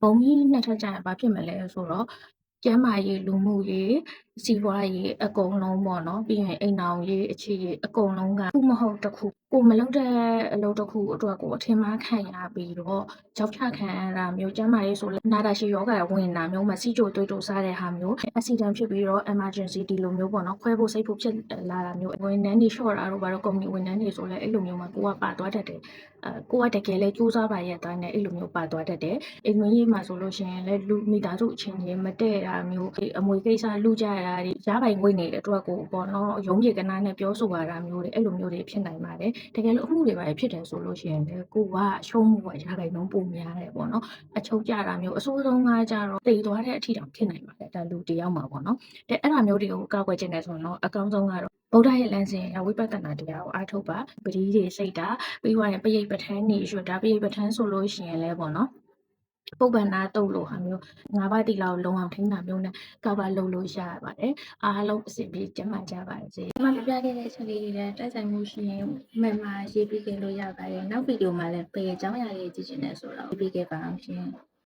ဘုံကြီးနှစ်ထပ်ကျရင်ဘာဖြစ်မလဲဆိုတော့ ကျန်းမာရေး လူမှုရေး စီးပွားရေးအကုန်လုံးပေါ့နော်ပြီးရင်အိမ်အောင်ရေးအခြေရေးအကုန်လုံးကခုမဟုတ်တစ်ခုကိုမလုပ်တဲ့အလုပ်တစ်ခုအတွက်ကိုအထင်မှားခံရပြီးတော့ကြောက်ချခံရတာမျိုးကျန်းမာရေးဆိုလည်းနာတာရှည်ယောဂရဝင်တာမျိုးမစီကြိုတွေးတိုစားတဲ့ဟာမျိုး accident ဖြစ်ပြီးတော့ emergency ဒီလိုမျိုးပေါ့နော်ခွဲဖို့စိတ်ဖို့ဖြစ်လာတာမျိုးဝန်ထမ်းတွေ short တာတို့ဘာလို့ company ဝန်ထမ်းတွေဆိုလည်းအဲ့လိုမျိုးမှာကိုကပါသွားတတ်တယ်အဲကိုကတကယ်လဲစူးစမ်းပါရဲ့အတိုင်းနဲ့အဲ့လိုမျိုးပါသွားတတ်တယ်အိမ်မွေးရေးမှာဆိုလို့ရှိရင်လည်းလူမိသားစုအချင်းချင်းမတည့်တာမျိုးအမွေကိစ္စလူကြရတာတွေရပိုင်ငွေနေတဲ့အတွက်ကိုပေါ့နော်ရုံးပြေကနာနဲ့ပြောဆိုရတာမျိုးတွေအဲ့လိုမျိုးတွေဖြစ်နိုင်ပါတယ်တကယ်လို့အမှုတွေပါဖြစ်တယ်ဆိုလို့ရှိရင်လည်းကိုကရှုံးမှုကရပိုင်နှုန်းပုံများတယ်ပေါ့နော်အချုပ်ကြတာမျိုးအဆိုးဆုံးကကြတော့တည်သွားတဲ့အထိတောင်ဖြစ်နိုင်ပါတယ်ဒါလူတယောက်မှာပေါ့နော်တဲ့အဲ့ဒါမျိုးတွေကိုကောက်ွယ်ခြင်းတယ်ဆိုရင်တော့အကောင်းဆုံးကတော့ဗုဒ္ဓရဲ့လမ်းစဉ်အဝိပဿနာတရားကိုအားထုတ်ပါပတိတွေစိတ်တာပြီးသွားရင်ပရိတ်ပဋ္ဌာန်းနေရွှတ်ဒါပရိတ်ပဋ္ဌာန်းဆိုလို့ရှိရင်လည်းပေါ့နော် ပုပ္ပန္နာတုတ်လို့ဟာမျိုးငါးပါးတိလောက်လုံအောင်ထိန်းတာမျိုးနဲ့ကောက်ပါလုပ်လို့ရပါတယ်အားလုံးအစီအပြေကျန်းမာကြပါစေဒီမှာပြပြခဲ့တဲ့ချက်လေးတွေနဲ့တိုက်ဆိုင်မှုရှိရင်မှန်မှာရေးပြီးခဲ့လို့ရပါတယ်နောက်ဗီဒီယိုမှာလည်းပေအကြောင်းအရာလေးကြည့်ချင်တယ်ဆိုတော့ရေးပြီးခဲ့ပါအောင်ရှင်